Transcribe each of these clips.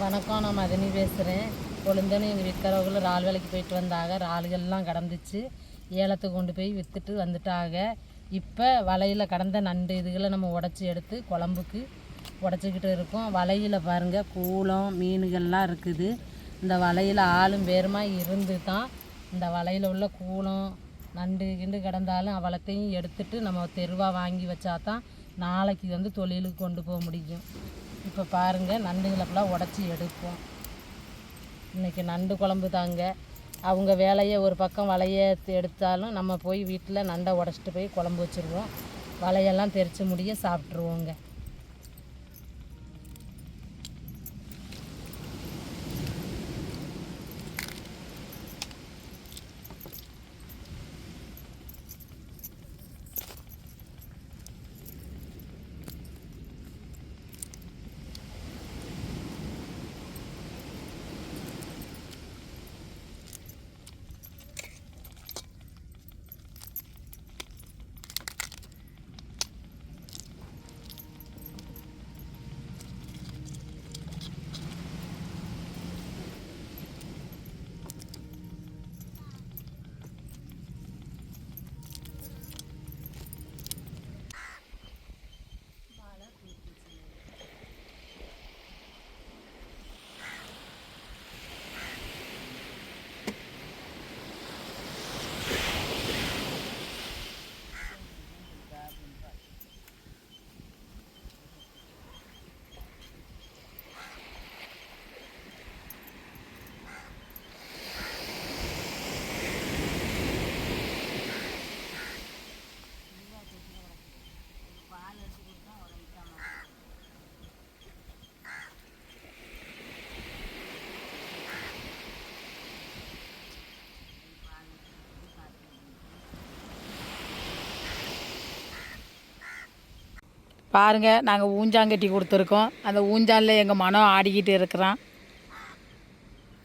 வணக்கம் நான் மதனி பேசுகிறேன் கொழுந்தனும் எங்கள் வீட்டுக்காரவங்களும் இறால் வேலைக்கு போயிட்டு வந்தாக இறால்கள்லாம் கடந்துச்சு. ஏலத்துக்கு கொண்டு போய் விற்றுட்டு வந்துட்டாங்க. இப்போ வலையில் கடந்த நண்டு இதுகளை நம்ம உடச்சி எடுத்து குழம்புக்கு உடச்சிக்கிட்டு இருக்கோம். வலையில் பாருங்கள் கூளம் மீன்கள்லாம் இருக்குது. இந்த வலையில் ஆளும் பேருமா இருந்து தான் இந்த வலையில் உள்ள கூளம் நண்டு கிண்டு கிடந்தாலும் அவளத்தையும் எடுத்துட்டு நம்ம தெருவாக வாங்கி வச்சா தான் நாளைக்கு வந்து தொழிலுக்கு கொண்டு போக முடியும். இப்போ பாருங்கள் நண்டுகளை ஃபுல்லாக உடச்சி எடுப்போம். இன்றைக்கி நண்டு குழம்பு தாங்க. அவங்க வேலையை ஒரு பக்கம் வலையை எடுத்தாலும் நம்ம போய் வீட்டில் நண்டை உடச்சிட்டு போய் குழம்பு வச்சுருவோம். வலையெல்லாம் தெரித்து முடிய சாப்பிட்ருவோங்க பாருங்க நாங்கள் ஊஞ்சாங்கட்டி கொடுத்துருக்கோம். அந்த ஊஞ்சாலில் எங்கள் மனம் ஆடிக்கிட்டு இருக்கிறான்.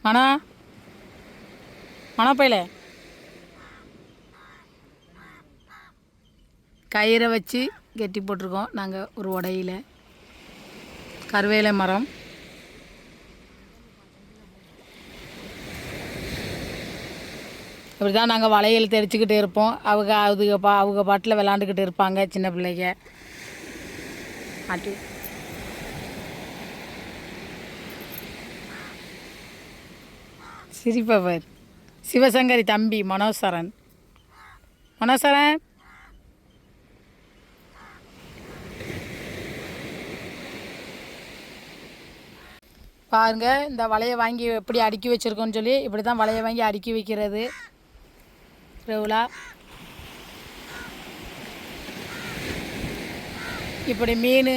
மனோ? மனப்பையில கயிறை வச்சு கெட்டி போட்டிருக்கோம் நாங்கள் ஒரு உடையில். கருவேலை மரம். இப்படி தான் நாங்கள் வளையல் தெரிச்சுக்கிட்டு இருப்போம். அவங்க அதுக பா அவங்க பாட்டில் விளாண்டுக்கிட்டு இருப்பாங்க சின்ன பிள்ளைங்க. ஆட்டு சிரிப்பவர். சிவசங்கரி தம்பி மனோசரன். மனோசரன்? பாருங்க இந்த வலையை வாங்கி எப்படி அடுக்கி வச்சுருக்கோன்னு சொல்லி இப்படி தான் வலையை வாங்கி அடுக்கி வைக்கிறது. ரெகுலா. இப்படி மீன்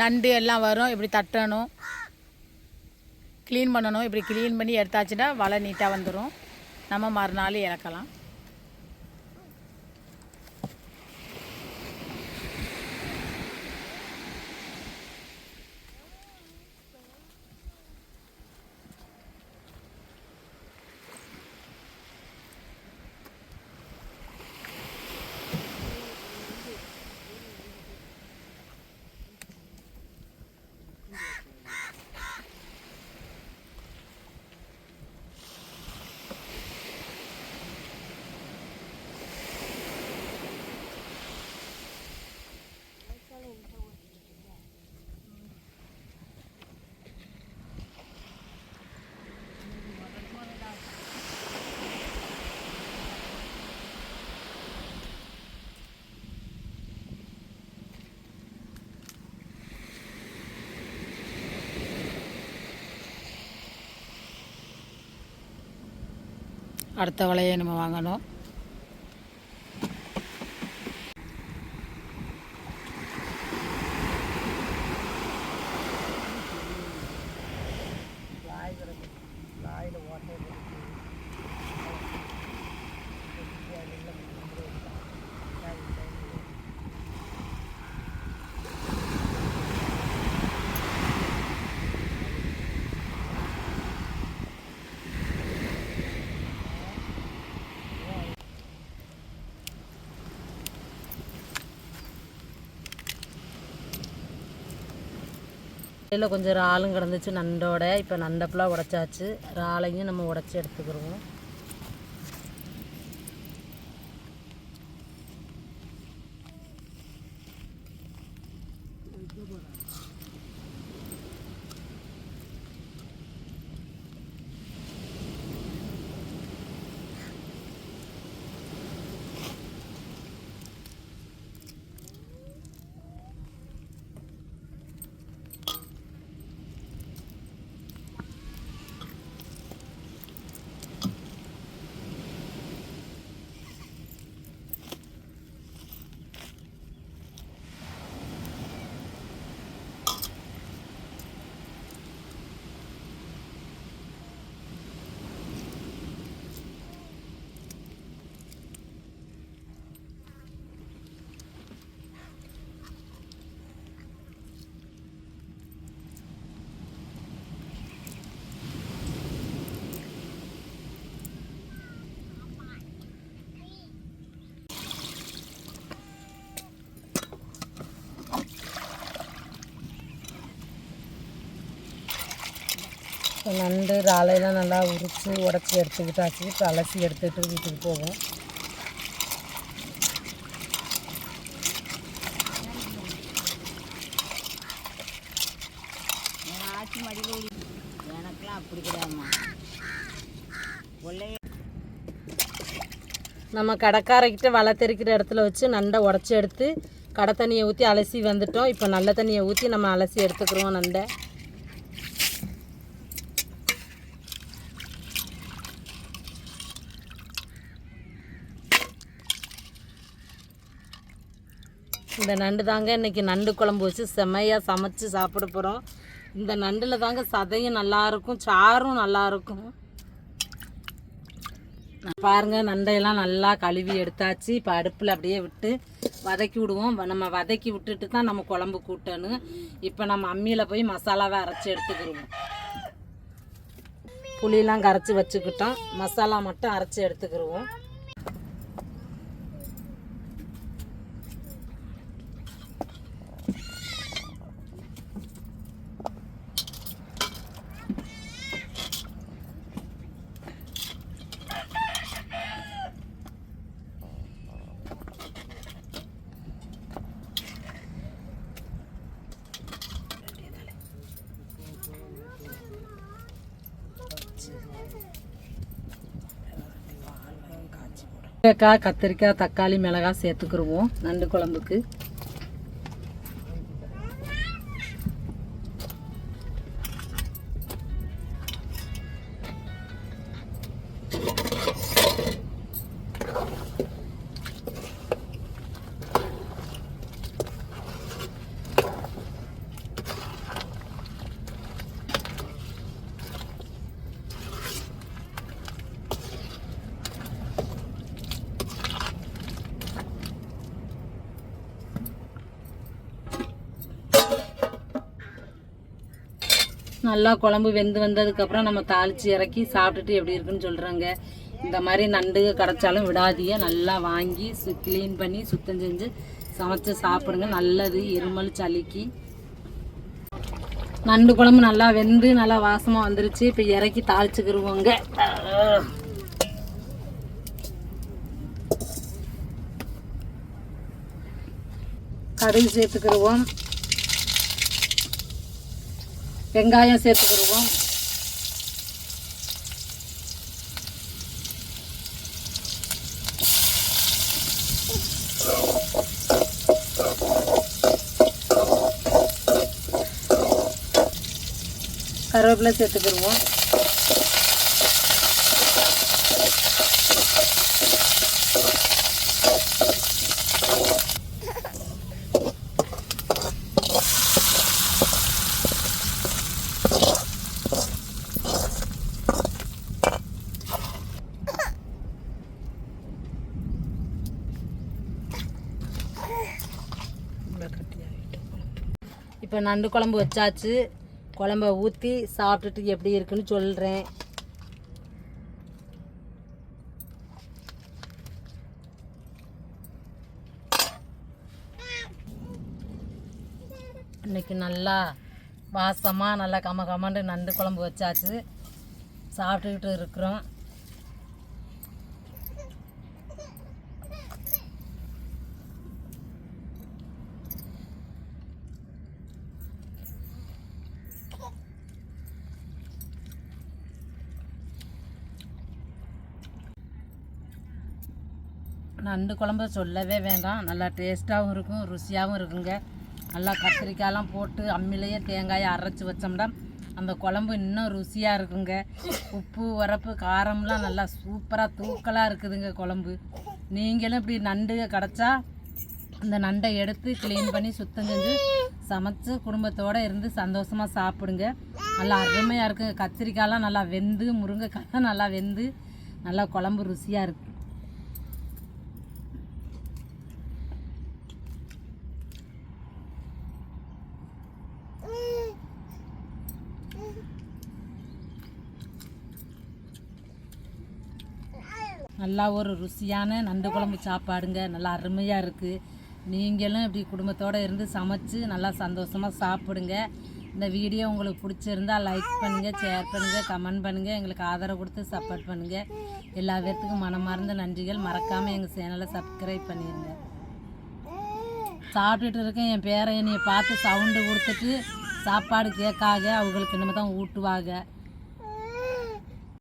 நண்டு எல்லாம் வரும். இப்படி தட்டணும். க்ளீன் பண்ணணும். இப்படி க்ளீன் பண்ணி எடுத்தாச்சுன்னா வலை நீட்டாக வந்துடும் நம்ம மறுநாள் இறக்கலாம். அடுத்த வலையை நம்ம வாங்கணும். இதில் கொஞ்சம் இறாலும் கிடந்துச்சு நண்டோட. இப்போ நண்டை ஃபுல்லாக உடச்சாச்சு. இறாலையும் நம்ம உடச்சி எடுத்துக்கிடுவோம் இப்போ நண்டு இறாலையெல்லாம் நல்லா உரித்து உடச்சி எடுத்துக்கிட்டாச்சு. இப்போ அலசி எடுத்துக்கிட்டு வீட்டுக்கு போவோம். ஆச்சி மடியில் ஓடி எனக்கெல்லாம் அப்படி நம்ம கடைக்காரக்கிட்ட வலை தெறிக்கிற இடத்துல வச்சு நண்டை உடச்சி எடுத்து கடை தண்ணியை ஊற்றி அலசி வந்துட்டோம். இப்போ நல்ல தண்ணியை ஊற்றி நம்ம அலசி எடுத்துக்கிறோம் நண்டை. இந்த நண்டு தாங்க இன்னைக்கு நண்டு குழம்பு வச்சு செம்மையாக சமைச்சு சாப்பிட போகிறோம் இந்த நண்டில் தாங்க சதையும் நல்லாயிருக்கும் சாரும் நல்லாயிருக்கும். பாருங்க நண்டையெல்லாம் நல்லா கழுவி எடுத்தாச்சு. இப்போ அடுப்பில் அப்படியே விட்டு வதக்கி விடுவோம். நம்ம வதக்கி விட்டுட்டு தான் நம்ம குழம்பு கூட்டணும். இப்போ நம்ம அம்மியில் போய் மசாலாவை அரைச்சி எடுத்துக்கிடுவோம். புளியெலாம் கரைச்சி வச்சுக்கிட்டோம். மசாலா மட்டும் அரைச்சி எடுத்துக்கிடுவோம். கத்திரிக்காய் கத்திரிக்காய் தக்காளி மிளகாய் சேர்த்துக்கிடுவோம் நண்டு குழம்புக்கு. நல்லா குழம்பு வெந்து வந்ததுக்கப்புறம் நம்ம தாளித்து இறக்கி சாப்பிட்டுட்டு எப்படி இருக்குன்னு சொல்கிறாங்க இந்த மாதிரி நண்டு கிடச்சாலும் விடாதீங்க. நல்லா வாங்கி சு க்ளீன் பண்ணி சுத்தம் செஞ்சு சமைச்சு சாப்பிடுங்க. நல்லது. இருமல் சளிக்கு. நண்டு குழம்பு நல்லா வெந்து நல்லா வாசமாக வந்துருச்சு. இப்போ இறக்கி தாளிச்சுக்கிருவோங்க. கடுகு சேர்த்துக்கிருவோம். வெங்காயம் சேர்த்துக்கிடுவோம் கருவேப்பிலை சேர்த்துக்கிடுவோம் நண்டு குழம்பு வச்சாச்சு. குழம்ப ஊற்றி சாப்பிட்டுட்டு எப்படி இருக்குன்னு சொல்கிறேன் இன்னைக்கு நல்லா வாசமாக நல்லா கம கமண்டு நண்டு குழம்பு வச்சாச்சு. சாப்பிட்டுக்கிட்டு இருக்கிறோம். நண்டு குழம்பு சொல்லவே வேண்டாம். நல்லா டேஸ்ட்டாகவும் இருக்கும் ருசியாகவும் இருக்குங்க. நல்லா கத்திரிக்காயெலாம் போட்டு அம்மிலேயே தேங்காயை அரைச்சி வச்சோம்னா அந்த குழம்பு இன்னும் ருசியாக இருக்குங்க. உப்பு உரப்பு காரம்லாம் நல்லா சூப்பராக தூக்கலாக இருக்குதுங்க குழம்பு. நீங்களும் இப்படி நண்டு கிடச்சா இந்த நண்டை எடுத்து க்ளீன் பண்ணி சுத்தம் செஞ்சு சமைச்சு குடும்பத்தோடு இருந்து சந்தோஷமாக சாப்பிடுங்க. நல்லா அருமையாக இருக்குங்க. கத்திரிக்காயெலாம் நல்லா வெந்து முருங்கைக்காய் நல்லா வெந்து நல்லா குழம்பு ருசியாக இருக்குது நல்லா ஒரு ருசியான நண்டு குழம்பு சாப்பாடுங்க. நல்லா அருமையாக இருக்குது நீங்களும் இப்படி குடும்பத்தோடு இருந்து சமைச்சு நல்லா சந்தோஷமாக சாப்பிடுங்க. இந்த வீடியோ உங்களுக்கு பிடிச்சிருந்தா லைக் பண்ணுங்கள் ஷேர் பண்ணுங்கள் கமெண்ட் பண்ணுங்கள் எங்களுக்கு ஆதரவு கொடுத்து சப்போர்ட் பண்ணுங்கள் எல்லா பேர்த்துக்கும் மனமார்ந்த நன்றிகள். மறக்காமல் எங்கள் சேனலை சப்ஸ்கிரைப் பண்ணிடுங்க சாப்பிட்டுட்டு இருக்கேன். என் பேரை என்னையை பார்த்து சவுண்டு கொடுத்துட்டு சாப்பாடு கேட்காக அவங்களுக்கு இனிமே தான் ஊட்டுவாங்க.